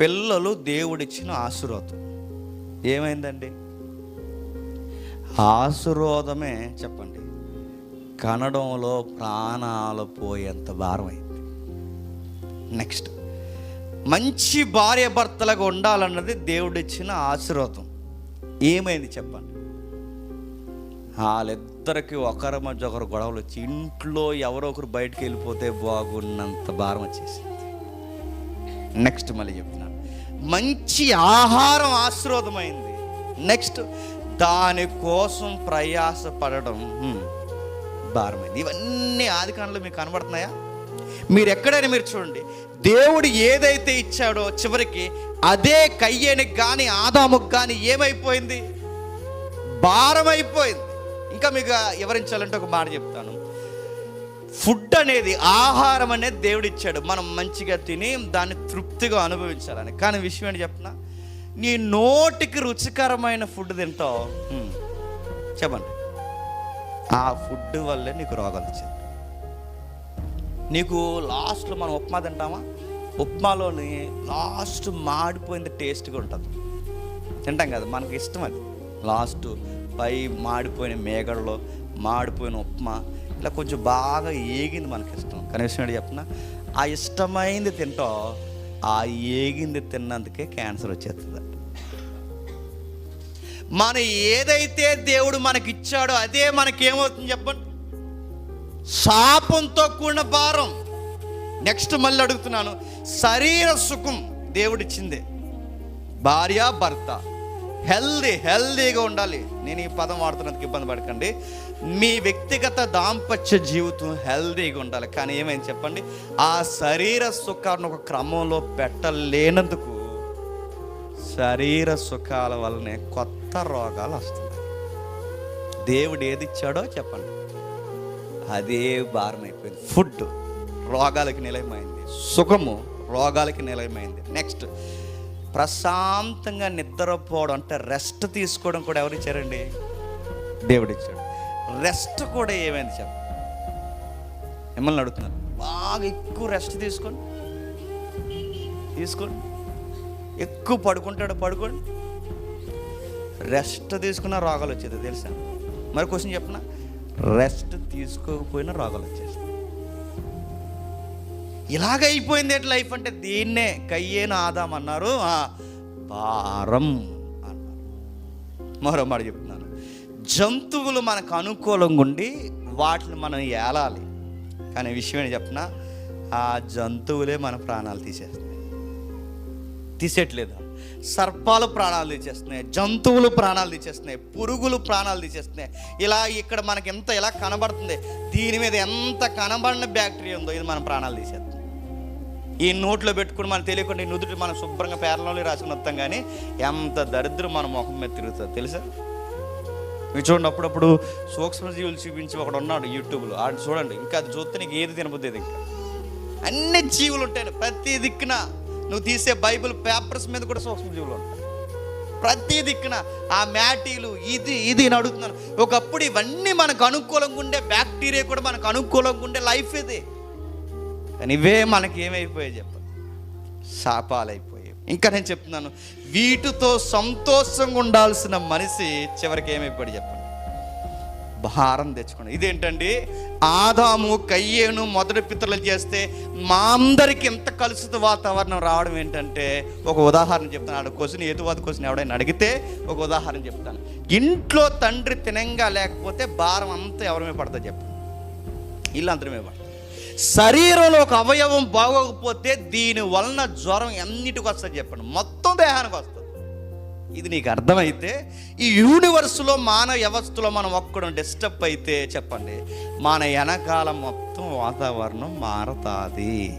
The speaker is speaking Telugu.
పిల్లలు దేవుడిచ్చిన ఆశీర్వాదం. ఏమైందండి? ఆశీర్వాదమే చెప్పండి. కనడంలో ప్రాణాలు పోయేంత భారమైంది. నెక్స్ట్ మంచి భార్య భర్తలుగా ఉండాలన్నది దేవుడిచ్చిన ఆశీర్వాదం. ఏమైంది చెప్పండి? వాళ్ళిద్దరికి ఒకరి మధ్య ఒకరు గొడవలు వచ్చి ఇంట్లో ఎవరో ఒకరు బయటకు వెళ్ళిపోతే బాగున్నంత భారం వచ్చేసింది. నెక్స్ట్ మళ్ళీ చెప్తున్నాను. మంచి ఆహారం ఆశీర్వాదమైంది. నెక్స్ట్ దానికోసం ప్రయాసపడడం. భారమైంది. ఇవన్నీ ఆది కాలంలో మీకు కనబడుతున్నాయా? మీరు ఎక్కడైనా మీరు చూడండి. దేవుడు ఏదైతే ఇచ్చాడో చివరికి అదే కయ్యేనికి కానీ ఆదాముకు కానీ ఏమైపోయింది? భారం అయిపోయింది ఇంకా మీకు వివరించాలంటే ఒక మాట చెప్తాను. ఫుడ్ అనేది ఆహారం అనేది దేవుడు ఇచ్చాడు మనం మంచిగా తిని దాన్ని తృప్తిగా అనుభవించాలని. కానీ విషయం ఏంటి చెప్పిన? నీ నోటికి రుచికరమైన ఫుడ్ తింటావు. చెప్పండి. ఆ ఫుడ్ వల్లే నీకు రోగాలు వచ్చింది నీకు లాస్ట్లో మనం ఉప్మా తింటామా? ఉప్మాలోని లాస్ట్ మాడిపోయింది టేస్ట్గా ఉంటుంది. తింటాం కదా మనకి ఇష్టం అది. లాస్ట్ పై మాడిపోయిన మేగడలో మాడిపోయిన ఉప్మా ఇట్లా కొంచెం బాగా ఏగింది మనకి ఇష్టం. కనీసం ఏంటి చెప్పిన ఆ ఇష్టమైంది తింటాం ఆ ఏగింది తిన్నందుకే క్యాన్సర్ వచ్చేస్తుంది మన ఏదైతే దేవుడు మనకి ఇచ్చాడో అదే మనకేమవుతుంది చెప్పండి? శాపంతో కూడిన భారం. నెక్స్ట్ మళ్ళీ అడుగుతున్నాను శరీర సుఖం దేవుడిచ్చిందే భార్య భర్త. హెల్దీ హెల్దీగా ఉండాలి. నేను ఈ పదం వాడుతున్నందుకు ఇబ్బంది పడకండి. మీ వ్యక్తిగత దాంపత్య జీవితం హెల్దీగా ఉండాలి. కానీ ఏమైంది చెప్పండి? ఆ శరీర సుఖాన్ని ఒక క్రమంలో పెట్టలేనందుకు శరీర సుఖాల వల్లనే కొత్త రోగాలు వస్తున్నాయి. దేవుడు ఏది ఇచ్చాడో చెప్పండి. అదే భారం అయిపోయింది. ఫుడ్ రోగాలకి నిలయమైంది. సుఖము రోగాలకి నిలయమైంది. నెక్స్ట్ ప్రశాంతంగా నిద్రపోవడం అంటే రెస్ట్ తీసుకోవడం కూడా ఎవరు ఇచ్చారండి? దేవుడు ఇచ్చాడు రెస్ట్ కూడా ఏమైంది చెప్ప. మిమ్మల్ని అడుగుతున్నాను బాగా ఎక్కువ రెస్ట్ తీసుకోండి. తీసుకోండి. ఎక్కువ పడుకుంటాడు పడుకోండి. రెస్ట్ తీసుకున్న రోగాలు వచ్చేది తెలుసా? మరి క్వశ్చన్ చెప్పనా రెస్ట్ తీసుకోకపోయినా రోగాలు వచ్చేస్తాయి. ఇలాగ అయిపోయింది లైఫ్ అంటే దీన్నే కయ్యేను ఆదాం అన్నారు. భారం అన్నారు. మరో మాట చెప్తున్నాను. జంతువులు మనకు అనుకూలంగా ఉండి వాటిని మనం ఏలాలి. కానీ విషయం ఏంటి చెప్పిన? ఆ జంతువులే మన ప్రాణాలు తీసేస్తాయి తీసేయట్లేదు. సర్పాలు ప్రాణాలు తీసేస్తున్నాయి. జంతువులు ప్రాణాలు తీసేస్తున్నాయి. పురుగులు ప్రాణాలు తీసేస్తున్నాయి. ఇలా ఇక్కడ మనకి ఎంత ఇలా కనబడుతుంది. దీని మీద ఎంత కనబడిన బ్యాక్టీరియా ఉందో ఇది మన ప్రాణాలు తీసేస్తుంది. ఈ నోట్లో పెట్టుకుని మనం తెలియకుండా ఈ నుదుటి మనం శుభ్రంగా పేర్లలో రాసుకుని వస్తాం కానీ ఎంత దరిద్రం మన ముఖం మీద తిరుగుతుంది తెలుసా? మీరు చూడండి అప్పుడప్పుడు సూక్ష్మజీవులు చూపించి ఒకడు ఉన్నాడు యూట్యూబ్లో. ఆడు చూడండి ఇంకా అది చూస్తే నీకు ఏది తినబుద్ది ఇంకా. అన్ని జీవులు ఉంటాయి ప్రతి దిక్కున. నువ్వు తీసే బైబిల్ పేపర్స్ మీద కూడా సూక్ష్మజీవులు ఉంటాయి. ప్రతి దిక్కున ఆ మ్యాటీలు ఇది ఇది అని అడుగుతున్నాను ఒకప్పుడు ఇవన్నీ మనకు అనుకూలంగా ఉండే బ్యాక్టీరియా కూడా మనకు అనుకూలంగా ఉండే లైఫ్ ఇది. కానీ ఇవే మనకి ఏమైపోయాయి చెప్పండి? శాపాలైపోయాయి. ఇంకా నేను చెప్తున్నాను వీటితో సంతోషంగా ఉండాల్సిన మనిషి చివరికి ఏమైపోయాడు చెప్పండి? భారం తెచ్చుకోండి ఇదేంటండి? ఆదాము కయ్యేను మొదటి పితరులు చేస్తే మా అందరికి ఎంత కలుషిత వాతావరణం రావడం ఏంటంటే ఒక ఉదాహరణ చెప్తాను. ఆడ క్వశ్చన్ ఏతువాది క్వశ్చన్ ఎవడైనా అడిగితే ఒక ఉదాహరణ చెప్తాను. ఇంట్లో తండ్రి తినంగా లేకపోతే భారం అంతా ఎవరి మీద పడుతుంది చెప్పండి. ఇల్లు అందరి మీద పడుతుంది. శరీరంలో ఒక అవయవం బాగోకపోతే దీని వలన జ్వరం ఎన్నిటికి వస్తుంది చెప్పండి? మొత్తం దేహానికి వస్తుంది. ఇది నీకు అర్థమైతే ఈ యూనివర్స్లో మానవ వ్యవస్థలో మనం ఒక్కడం డిస్టర్బ్ అయితే చెప్పండి మన వెనకాల మొత్తం వాతావరణం మారతాది.